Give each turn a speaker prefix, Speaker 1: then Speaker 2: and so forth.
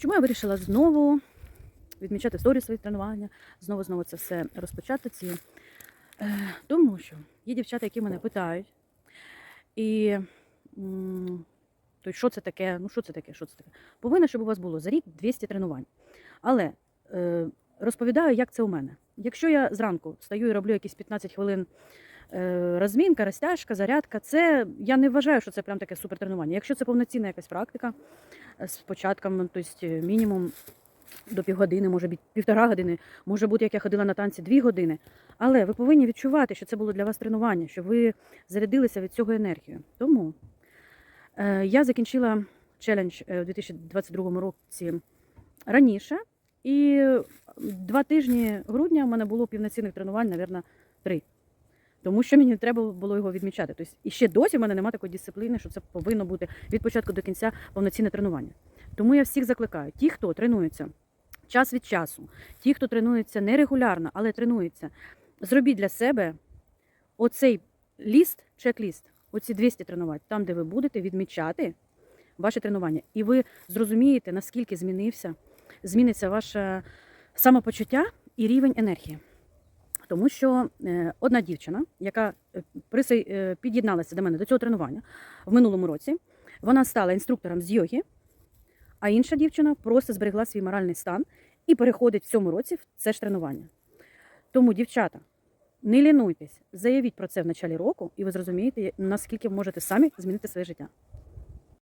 Speaker 1: Чому я вирішила знову відмічати сторі свої тренування, знову знову це все розпочати ці. Е, Тому що є дівчата, які мене питають, і то що це таке? Ну, що це таке? Що це таке? Повинно, щоб у вас було за рік 200 тренувань. Але е, розповідаю, як це у мене. Якщо я зранку стаю і роблю якісь 15 хвилин розмінка, розтяжка, зарядка, це я не вважаю, що це прям таке супертренування. Якщо це повноцінна якась практика е, з початком, тобто мінімум до півгодини, може бути півтора години, може бути, як я ходила на танці, дві години. Але ви повинні відчувати, що це було для вас тренування, що ви зарядилися від цього енергію. Тому е, я закінчила челендж е, у 2022 році раніше, і два тижні грудня в мене було повноцінних тренувань, мабуть, три. Тому що мені треба було його відмічати. Тобто, і ще досі в мене немає такої дисципліни, що це повинно бути від початку до кінця повноцінне тренування. Тому я всіх закликаю, ті, хто тренується час від часу, ті, хто тренується нерегулярно, але тренується, зробіть для себе оцей ліст, чек-ліст, оці 200 тренувань, там, де ви будете відмічати ваше тренування. І ви зрозумієте, наскільки змінився, зміниться ваше самопочуття і рівень енергії. Тому що е, одна дівчина, яка е, е, під'єдналася до мене до цього тренування в минулому році, вона стала інструктором з йоги, а інша дівчина просто зберегла свій моральний стан і переходить в цьому році в це ж тренування. Тому, дівчата, не лінуйтесь, заявіть про це в началі року, і ви зрозумієте, наскільки ви можете самі змінити своє життя.